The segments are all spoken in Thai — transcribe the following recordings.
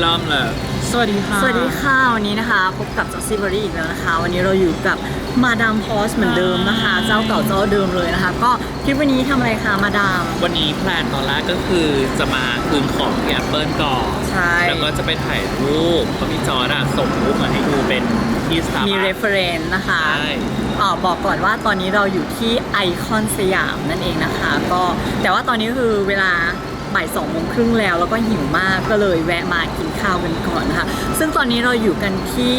เริ่มเลยสวัสดีค่ะ สวัสดีค่ะ วันนี้นะคะ พบกับจอซี่เบอรี่อีกแล้วนะคะ วันนี้เราอยู่กับมาดามพอสเหมือนเดิมนะคะ เจ้าเก่าเจ้าเดิมเลยนะคะ ก็คลิปวันนี้ทำอะไรคะมาดาม วันนี้แพลนตอนแรกก็คือจะมาคืนของที่แอปเปิลก่อนใช่ แล้วก็จะไปถ่ายรูปเพราะพี่จอร์ดอะส่งรูปมาให้ดูเป็นที่สตาร์มีบัค reference นะคะใช่อ่าบอกก่อนว่าตอนนี้เราอยู่ที่ไอคอนสยามนั่นเองนะคะ ก็แต่ว่าตอนนี้คือเวลา บ่ายสองโมงครึ่งแล้ว แล้วก็หิวมากก็เลยแวะมากินข้าวกันก่อนนะคะ ซึ่งตอนนี้เราอยู่กันที่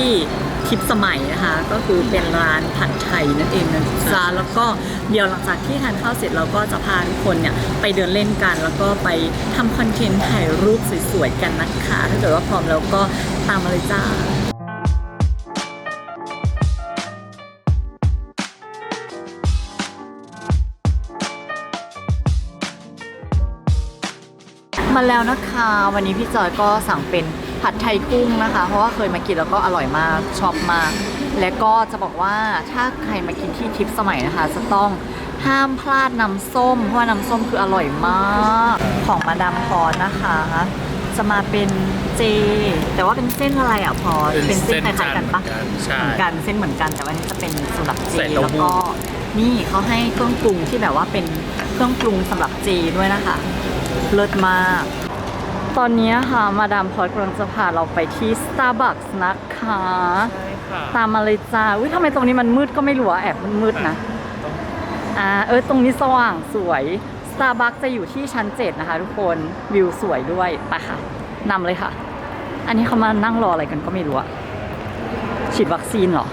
ทิพสมัยนะคะ ก็คือเป็นร้านผัดไทยนั่นเองนะจ๊ะแล้วก็เดี๋ยวหลังจากที่ทานข้าวเสร็จเราก็จะพาทุกคนเนี่ยไปเดินเล่นกัน แล้วก็ไปทำคอนเทนต์ถ่ายรูปสวยๆกันนะคะ ถ้าเกิดว่าพร้อมแล้วก็ตามมาเลยจ้า มาแล้วนะคะ วันนี้พี่จอยก็สั่งเป็นผัดไทยกุ้งนะคะ เพราะว่าเคยมากินแล้วก็อร่อยมากชอบมาก และก็จะบอกว่าถ้าใครมากินที่ทิพย์สมัยนะคะ จะต้องห้ามพลาดน้ำส้ม เพราะว่าน้ำส้มคืออร่อยมาก ของมาดามพอนะคะ จะมาเป็นเจ แต่ว่าเป็นเส้นอะไรอะพอเป็นเส้นคล้ายๆกันปะใช่เหมือนกันเส้นเหมือนกันแต่ว่าอันนี้จะเป็นสำหรับเจใส่เต้าแล้วหู้ก็นี่เขาให้เครื่องปรุงที่แบบว่าเป็นเครื่องปรุงสำหรับเจด้วยนะคะ เลิศมาก ตอนนี้ค่ะมาดามพอดกำลังจะพาเราไปที่ Starbucks นะคะใช่ค่ะตามมาเลยจ้าอุ้ยทำไมตรงนี้มันมืดก็ไม่รู้อะแอบมันมืดๆนะอ่าเออตรงนี้สว่างสวย Starbucks จะอยู่ที่ชั้น 7 นะคะทุกคนวิวสวยด้วยไปค่ะนำเลยค่ะ อันนี้เขามานั่งรออะไรกันก็ไม่รู้อะฉีดวัคซีนเหรอ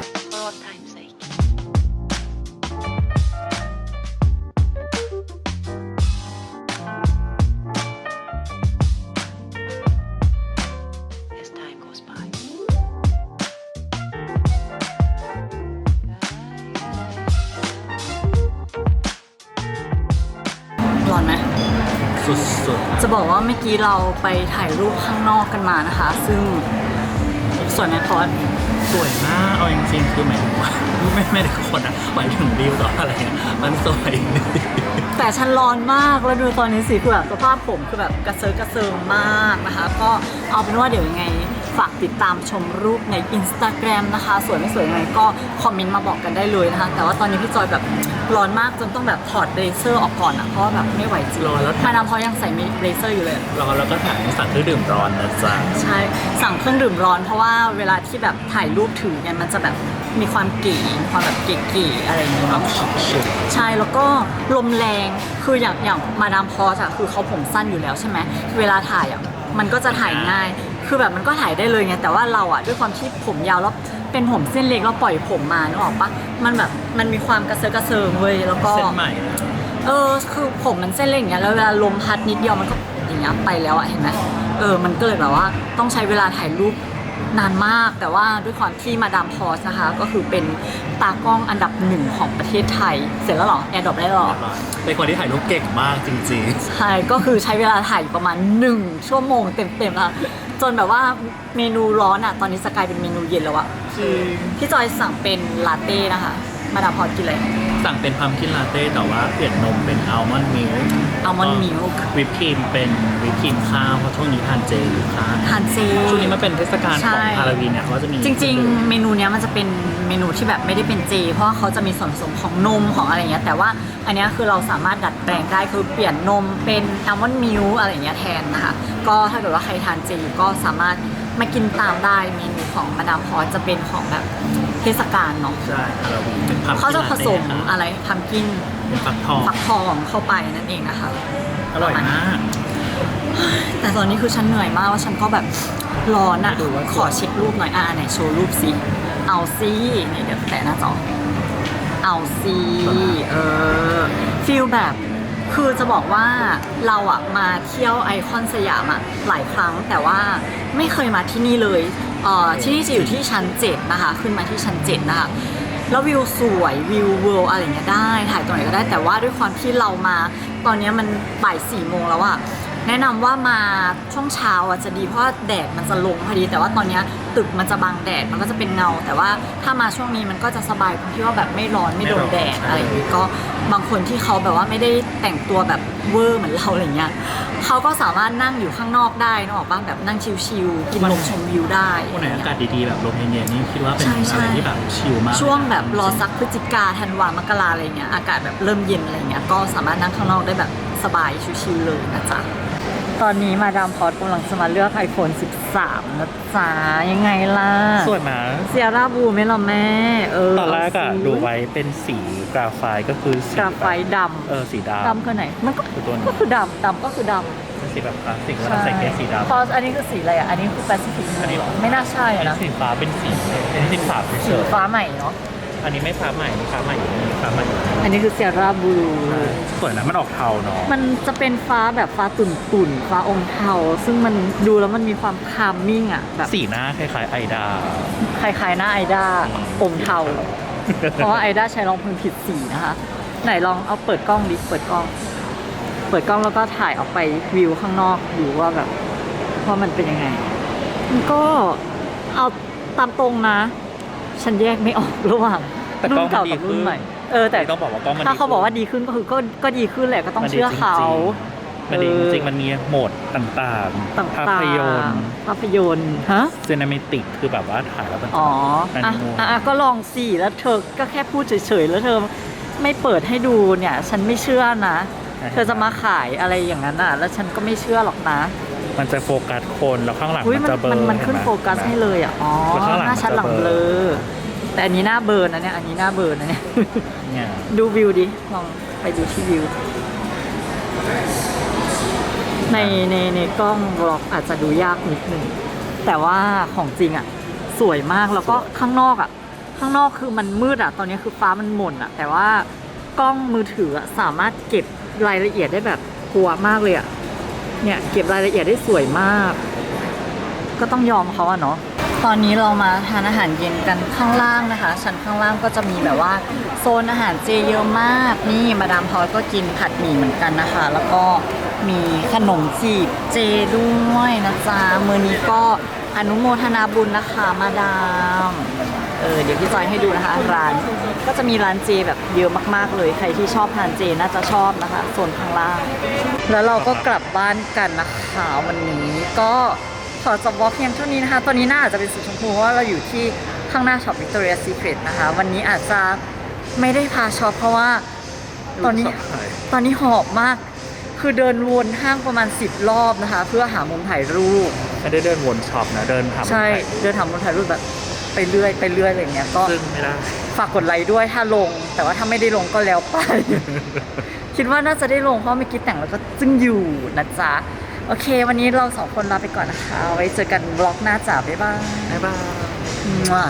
อนไหมสุดจะบอกว่าเมื่อกี้เราไปถ่ายรูปข้างนอกกันมานะคะ ซึ่งสวยไหมพอดๆ สวยมาก เอาจริงๆคือหมายถึงว่าไม่ไม่ได้คนอะหมายถึงวิวต่ออะไรอะมันสวยแต่ฉันร้อนมากแล้วดูตอนนี้สิคือแบบสภาพผมคือแบบกระเซิร์กระเซิงมากนะคะ ก็เอาเป็นว่าเดี๋ยวยังไง ฝากติดตามชมรูปใน Instagram นะคะ สวยไม่สวยยังไงก็คอมเมนต์มาบอกกันได้เลยนะคะ แต่ว่าตอนนี้พี่จอยแบบร้อนมากจนต้องแบบถอดเบรเซอร์ออกก่อนอะเพราะว่าแบบไม่ไหวจริงร้อนแล้ว มาดามพอยังใส่เบรเซอร์อยู่เลยรอแล้วก็ถ่ายสั่งเครื่องดื่มร้อนนะจ๊ะใช่สั่งเครื่องดื่มร้อนเพราะว่าเวลาที่แบบถ่ายรูปถือเนี่ยมันจะแบบมีความเก๋มีความแบบเก๋ๆอะไรอย่างเงี้ยเนาะชิคใช่แล้วก็ลมแรงคืออย่างอย่างมาดามพอสอะคือเขาผมสั้นอยู่แล้วใช่ไหมเวลาถ่ายอะมันก็จะถ่ายง่าย คือแบบมันก็ถ่ายได้เลยไงแต่ว่าเราอะด้วยความที่ผมยาวแล้วเป็นผมเส้นเล็กแล้วปล่อยผมมานึกออกปะมันแบบมันมีความกระเซาะกระเซิงเว้ยแล้วก็เส้นใหม่นะเออคือผมมันเส้นเล็กอย่างเงี้ยแล้วเวลาลมพัดนิดเดียวมันก็อย่างเงี้ยไปแล้วอะเห็นไหมเออมันก็เลยแบบว่าต้องใช้เวลาถ่ายรูป นานมากแต่ว่าด้วยความที่มาดามพอสนะคะ ก็คือเป็นตากล้องอันดับหนึ่งของประเทศไทย เสร็จแล้วเหรอแอร์ดรอปได้แล้วเหรอเป็นคนที่ถ่ายรูปเก่งมากจริงใช่ ก็คือใช้เวลาถ่ายอยู่ประมาณ 1 ชั่วโมงเต็มๆอะจนแบบว่าเมนูร้อนอะตอนนี้จะกลายเป็นเมนูเย็นแล้วอะๆคือพี่จอยสั่งเป็นลาเต้นะคะ มาดามพอสกินอะไรสั่งเป็นพัมคินลาเต้แต่ว่าเปลี่ยนนมเป็นอัลมอนด์มิลค์ Almond milk วิปครีมเป็นวิปครีมข้าวเพราะช่วงนี้ทานเจอยู่ค่ะทานเจช่วงนี้มันเป็นเทศกาลใช่ของฮาโลวีนเนี่ยเขาจะมีจริง ๆ เมนูเนี้ยมันจะเป็นเมนูที่แบบไม่ได้เป็นเจ เพราะว่าเขาจะมีส่วนผสมของนมของอะไรเงี้ยแต่ว่าอันเนี้ยคือเราสามารถดัดแปลงได้คือเปลี่ยนนมเป็นอัลมอนด์มิลอะไรเงี้ยแทนนะคะก็ถ้าเกิดว่าใครทานเจอยู่ก็สามารถมากินตามได้เมนูของมาดามพอสจะเป็นของแบบเท ศกาลเนาะใช่ฮาโลวีนเป็นพัมเขาจะผสมอะอะไรพัมกินเป็นฟักทองฟักทองเข้าไปนั่นเองนะคะอร่อยมาก แต่ตอนนี้คือฉันเหนื่อยมากว่าฉันก็แบบร้อนอะดูว่าขอเช็ครูปหน่อยอ่าไหนโชว์รูปสิเอาซินี่เดี๋ยวแตะหน้าจอเอาซิเออฟีลแบบ คือจะบอกว่าเราอะมาเที่ยวไอคอนสยามอะหลายครั้งแต่ว่าไม่เคยมาที่นี่เลยเอ่อที่นี่จะอยู่ที่ชั้นเจ็ดนะคะ ขึ้นมาที่ชั้นเจ็ดนะคะแล้ววิวสวยวิวเวิลอะไรเงี้ยได้ ถ่ายตรงไหนก็ได้แต่ว่าด้วยความที่เรามา ตอนนี้มันบ่ายสี่โมงแล้วอะ แนะนำว่ามาช่วงเช้าอะจะดีเพราะว่าแดดมันจะลงพอดี แต่ว่าตอนเนี้ยตึกมันจะบังแดดมันก็จะเป็นเงา แต่ว่าถ้ามาช่วงนี้มันก็จะสบายตรงที่ว่าแบบไม่ร้อนไม่โดนแดดอะไรอย่างนี้ก็บางคนที่เขาแบบว่าไม่ได้แต่งตัวแบบเวอร์เหมือนเราอะไรเงี้ยเขาก็สามารถนั่งอยู่ข้างนอกได้นึกออกปะแบบนั่งชิลๆกินลมชมวิวได้วันไหนอากาศดีๆแบบลมเย็นๆนี่คิดว่าเป็นใช่ใช่อะไรที่แบบชิลมากช่วงแบบรอสักพฤศจิกาธันวามกราอะไรเงี้ยอากาศแบบเริ่มเย็นอะไรเงี้ยก็สามารถนั่งข้างนอกได้แบบสบายชิวๆเลยนะจ๊ะ ตอนนี้มาดามพอร์ตกำลังจะมาเลือก iPhone 13 นะจ๊ะยังไงล่ะสวยมาเซียร่าบูไหมล่ะแม่ เออตอนแรกอะเาสิดูไว้เป็นสีกราไฟต์ก็คือสีกราไฟต์ดเออสีดำดำคือไหน มันก็คือตัวนี้ก็คือดำดำก็คือดำำเป็นสีแบบคลาสสิกแล้วก็ใส่เกสสีดำพออันนี้คือสีอะไรอะ อันนี้คือแปซิฟิกอันนี้เหรอไม่น่าใช่อันอะนี้นะสีฟ้าเป็นสีอันนี้สีฟ้าเฉสียฟ้าใหม่เนาะๆ อันนี้ไม่ฟ้าใหม่นี่ฟ้าใหม่อยู่นี่ฟ้าใหม่อยู่นี่อันนี้คือเซียร่าบูสวยนะมันออกเทาเนาะมันจะเป็นฟ้าแบบฟ้าตุ่นตุ่นๆฟ้าอมเทา ซึ่งมันดูแล้วมันมีความคามมิ่งอะแบบสีหน้าคล้ายๆไอดา คล้ายๆหน้าไอด้าอมเทา เพราะว่าไอด้าใช้รองพื้นผิดสีนะคะ ไหนลองเอาเปิดกล้องดิเปิดกล้อง เปิดกล้องแล้วก็ถ่ายออกไปวิวข้างนอกดูว่าแบบว่ามันเป็นยังไงมันก็เอาตามตรงนะ ฉันแยกไม่ออกระหว่างแต่กล้รุ่อนงมันเก่าดีกับขึ้รุ่นนใหม่ เออแต่ต้องบอกว่ากล้องมันถ้าเขาดีขึ้นบอกว่าดีขึ้นก็คือก็ก็ดีขึ้นแหละก็ต้องมันดีเชื่อเขาจริงมันดีเออจริงๆมันมีโหมดต่างๆต่างๆ ภาพยนตร์ภาพยนตร์ฮะซีนามิติกคือแบบว่าถ่ายแล้วมันอ๋ออันอะนี้อะอะก็ลองสิแล้วเธอก็แค่พูดเฉยๆแล้วเธอไม่เปิดให้ดูเนี่ย ฉันไม่เชื่อนะ เธอจะมาขายอะไรอย่างนั้นอะ แล้วฉันก็ไม่เชื่อหรอกนะ มันจะโฟกัสคนแล้วข้างหลังอุ้ยมันมันจะเบลอมันมันขึ้นเห็ไหโฟกัสให้เลยอะ อ๋อแล้วข้างหลังหน้าชัดหลังมันจะเบเบลลอ อ แต่อันนี้หน้าเบลอร์นะเนี่ย อันนี้หน้าเบลอร์นะเนี่ย เนี่ยดูวิวดิ ลองไปดูที่วิว ในในในกล้องบล็อกอาจจะดูยากนิดนึงแต่ว่าของจริงอะ สวยมากแล้วก็ข้างนอกอะ ข้างนอกคือมันมืดอะ ตอนนี้คือฟ้ามันหม่นอะ แต่ว่ากล้องมือถืออะสามารถเก็บรายละเอียดได้แบบกลัวมากเลยอะ เนี่ยเก็บรายละเอียดได้สวยมาก ก็ต้องยอมเขาอะเนาะตอนนี้เรามาทานอาหารเย็นกันข้างล่างนะคะ ชั้นข้างล่างก็จะมีแบบว่าโซนอาหารเจเยอะมากนี่มาดามพอยก็กินผัดหมี่เหมือนกันนะคะ แล้วก็มีขนมจีบเจด้วยนะจ๊ะมือนี้ก็ อนุโมทนาบุญนะคะมาดาม เออเดี๋ยวพี่จอยให้ดูนะคะ ร้านก็จะมีร้านเจแบบเยอะมากๆเลย ใครที่ชอบทานเจน่าจะชอบนะคะโซนข้างล่าง แล้วเราก็กลับบ้านกันนะคะวันนี้ก็ขอจบวอล์กเพียงเท่านี้นะคะ ตอนนี้น่าอาจจะเป็นสีชมพูเพราะว่าเราอยู่ที่ข้างหน้าช็อป Victoria's Secret นะคะ วันนี้อาจจะไม่ได้พาช็อปเพราะว่าตอนนี้ตอนนี้หอบมาก คือเดินวนห้างประมาณ 10 รอบนะคะ เพื่อหามุมถ่ายรูปไม่ได้เดินวนช็อปนะเดินหาใช่มุมถ่ายรูปเดินหามุมถ่ายรูปแบบไปเรื่อยไปเรื่อยอะไรอย่างเงี้ยก็ซึ่งไม่ได้ฝากกดไลค์ด้วยถ้าลง แต่ว่าถ้าไม่ได้ลงก็แล้วไป คิดว่าน่าจะได้ลงเพราะเมื่อกี้แต่งแล้วก็จึงอยู่นะจ๊ะโอเค วันนี้เราสองคนลาไปก่อนนะคะ ไว้เจอกันบล็อกหน้าจ้าบ๊ายบายบ๊ายบายมั่ว